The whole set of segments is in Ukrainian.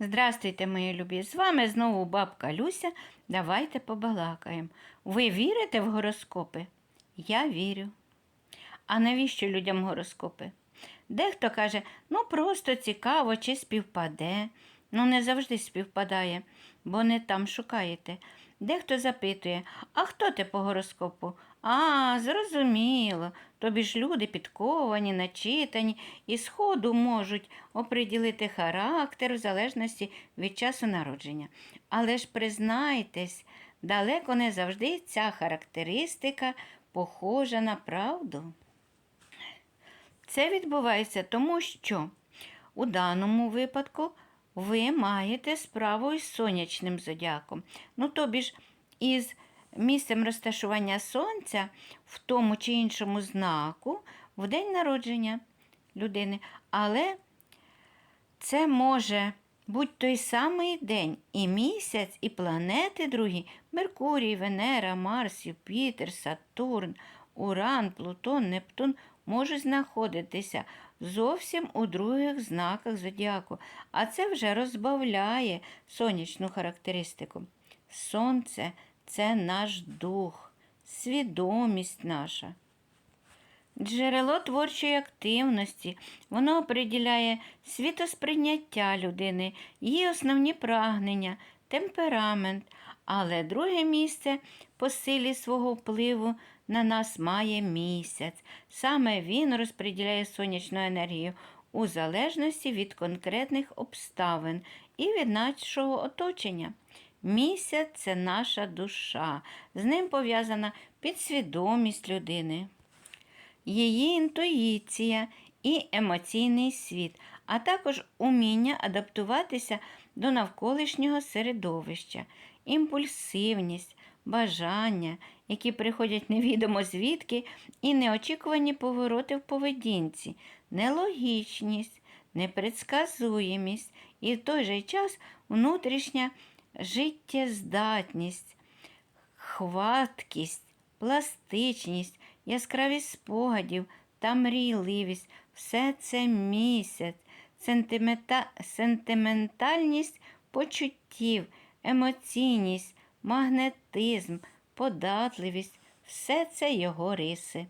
Здрастуйте, мої любі! З вами знову бабка Люся. Давайте побалакаємо. Ви вірите в гороскопи? Я вірю. А навіщо людям гороскопи? Дехто каже, ну просто цікаво, чи співпаде. Ну, не завжди співпадає, бо не там шукаєте. Дехто запитує, а хто ти по гороскопу? А, зрозуміло. Тобі ж люди підковані, начитані і сходу можуть оприділити характер в залежності від часу народження. Але ж признайтесь, далеко не завжди ця характеристика похожа на правду. Це відбувається тому, що у даному випадку ви маєте справу із сонячним зодіаком. Ну, тобі ж із місцем розташування сонця в тому чи іншому знаку в день народження людини. Але це може бути той самий день і місяць, і планети другі Меркурій, Венера, Марс, Юпітер, Сатурн, Уран, Плутон, Нептун можуть знаходитися зовсім у других знаках зодіаку, а це вже розбавляє сонячну характеристику. Сонце це наш дух, свідомість наша. Джерело творчої активності, воно оприділяє світосприйняття людини, її основні прагнення, темперамент, але друге місце по силі свого впливу на нас має місяць. Саме він розподіляє сонячну енергію у залежності від конкретних обставин і від нашого оточення. Місяць це наша душа, з ним пов'язана підсвідомість людини її інтуїція і емоційний світ, а також уміння адаптуватися до навколишнього середовища, імпульсивність, бажання, які приходять невідомо звідки, і неочікувані повороти в поведінці, нелогічність, непредсказуємість і в той же час внутрішня життєздатність, хваткість, пластичність, яскравість спогадів та мрійливість все це місяць, сентимента... сентиментальність почуттів, емоційність, магнетизм, податливість все це його риси.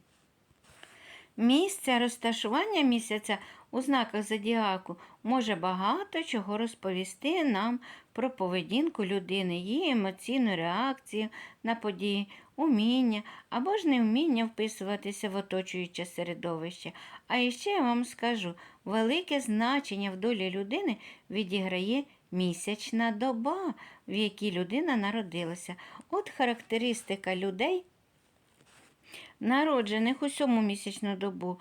Місце розташування місяця у знаках зодіаку може багато чого розповісти нам про поведінку людини, її емоційну реакцію на події, уміння або ж невміння вписуватися в оточуюче середовище. А іще я вам скажу, велике значення в долі людини відіграє місячна доба, в якій людина народилася. От характеристика людей народжених у сьому місячну добу.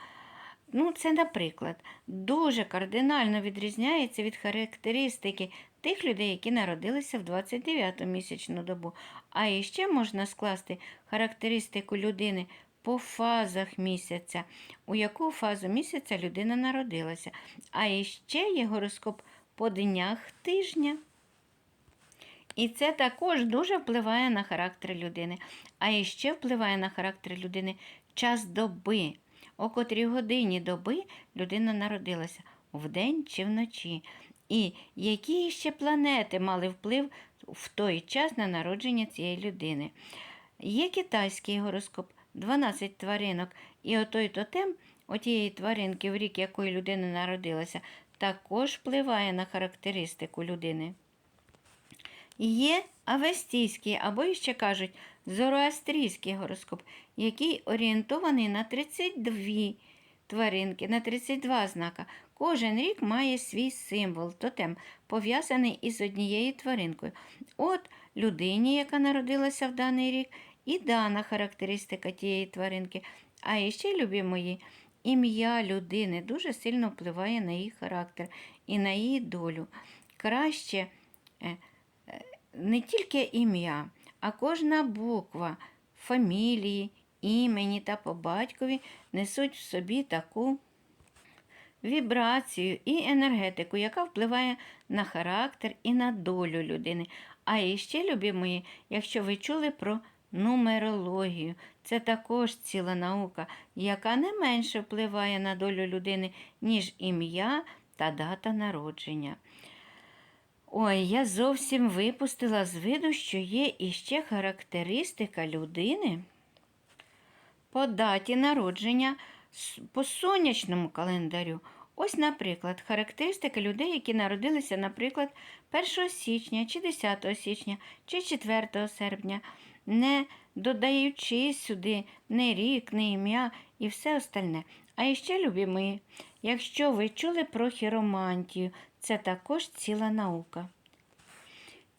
Ну, це, наприклад, дуже кардинально відрізняється від характеристики тих людей, які народилися в 29-ту місячну добу. А іще можна скласти характеристику людини по фазах місяця, у яку фазу місяця людина народилася. А іще є гороскоп по днях тижня. І це також дуже впливає на характер людини. А іще впливає на характер людини час доби, о котрій годині доби людина народилася вдень чи вночі. І які ще планети мали вплив в той час на народження цієї людини. Є китайський гороскоп, 12 тваринок, і отой тотем отієї тваринки, в рік якої людина народилася, також впливає на характеристику людини. Є авестійський, або ще кажуть, зороастрійський гороскоп, який орієнтований на 32 тваринки, на 32 знака. Кожен рік має свій символ, тотем, пов'язаний із однією тваринкою. От людині, яка народилася в даний рік, і дана характеристика тієї тваринки. А ще, любі мої, ім'я людини дуже сильно впливає на її характер і на її долю. Краще е, не тільки ім'я, а кожна буква фамілії, імені та по батькові несуть в собі таку вібрацію і енергетику, яка впливає на характер і на долю людини. А іще, любі мої, якщо ви чули про нумерологію, це також ціла наука, яка не менше впливає на долю людини, ніж ім'я та дата народження. Ой, я зовсім випустила з виду, що є іще характеристика людини по даті народження по сонячному календарю. Ось, наприклад, характеристика людей, які народилися, наприклад, 1 січня, чи 10 січня, чи 4 серпня, не додаючи сюди не рік, не ім'я і все остальне. А іще, любі мої, якщо ви чули про хіромантію, це також ціла наука.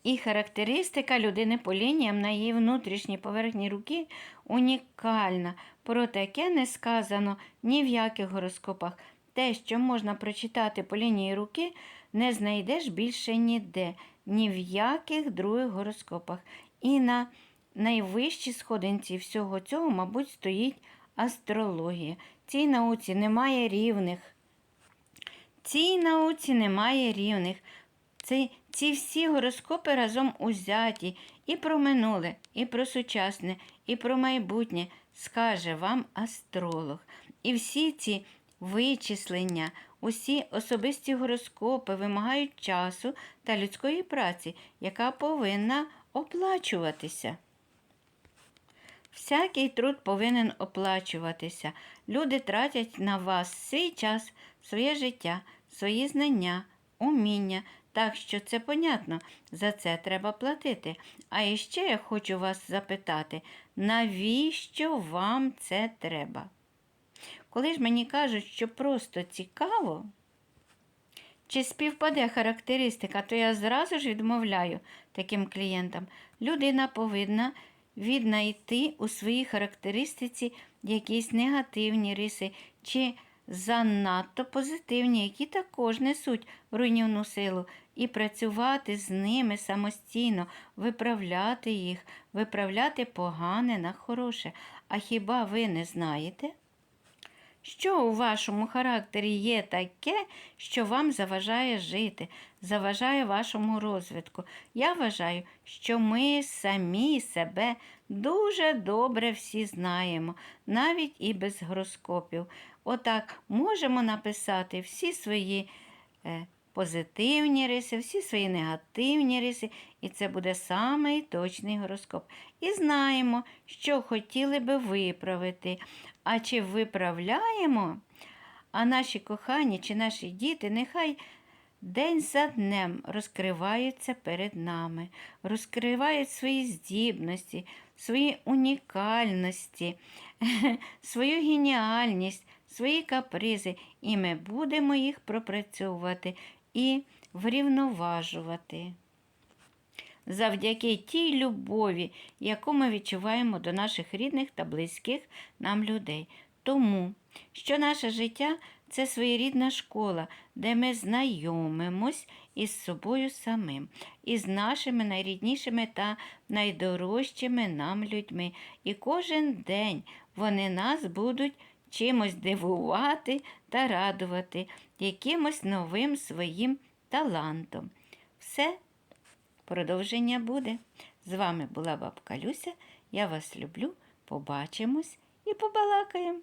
І характеристика людини по лініям на її внутрішній поверхні руки унікальна. Про таке не сказано ні в яких гороскопах. Те, що можна прочитати по лінії руки, не знайдеш більше ніде, ні в яких других гороскопах. І на найвищій сходинці всього цього, мабуть, стоїть астрологія. Цій науці немає рівних. Цій науці немає рівних. Ці, ці всі гороскопи разом узяті і про минуле, і про сучасне, і про майбутнє скаже вам астролог. І всі ці вичислення, усі особисті гороскопи вимагають часу та людської праці, яка повинна оплачуватися. Всякий труд повинен оплачуватися. Люди тратять на вас свій час, своє життя, свої знання, уміння. Так що це понятно, за це треба платити. А іще я хочу вас запитати, навіщо вам це треба? Коли ж мені кажуть, що просто цікаво, чи співпаде характеристика, то я зразу ж відмовляю таким клієнтам. Людина повинна віднайти у своїй характеристиці якісь негативні риси чи занадто позитивні, які також несуть руйнівну силу, і працювати з ними самостійно, виправляти їх, виправляти погане на хороше. А хіба ви не знаєте? Що у вашому характері є таке, що вам заважає жити, заважає вашому розвитку? Я вважаю, що ми самі себе дуже добре всі знаємо, навіть і без гороскопів. Отак можемо написати всі свої е, позитивні риси, всі свої негативні риси, і це буде самий точний гороскоп. І знаємо, що хотіли би виправити. А чи виправляємо? А наші кохані чи наші діти нехай день за днем розкриваються перед нами, розкривають свої здібності, свої унікальності, свою геніальність, свої капризи, і ми будемо їх пропрацьовувати і врівноважувати. Завдяки тій любові, яку ми відчуваємо до наших рідних та близьких нам людей. Тому, що наше життя це своєрідна школа, де ми знайомимось із собою самим, із нашими найріднішими та найдорожчими нам людьми. І кожен день вони нас будуть чимось дивувати та радувати, якимось новим своїм талантом. Все Продовження буде. З вами була бабка Люся. Я вас люблю. Побачимось і побалакаємо.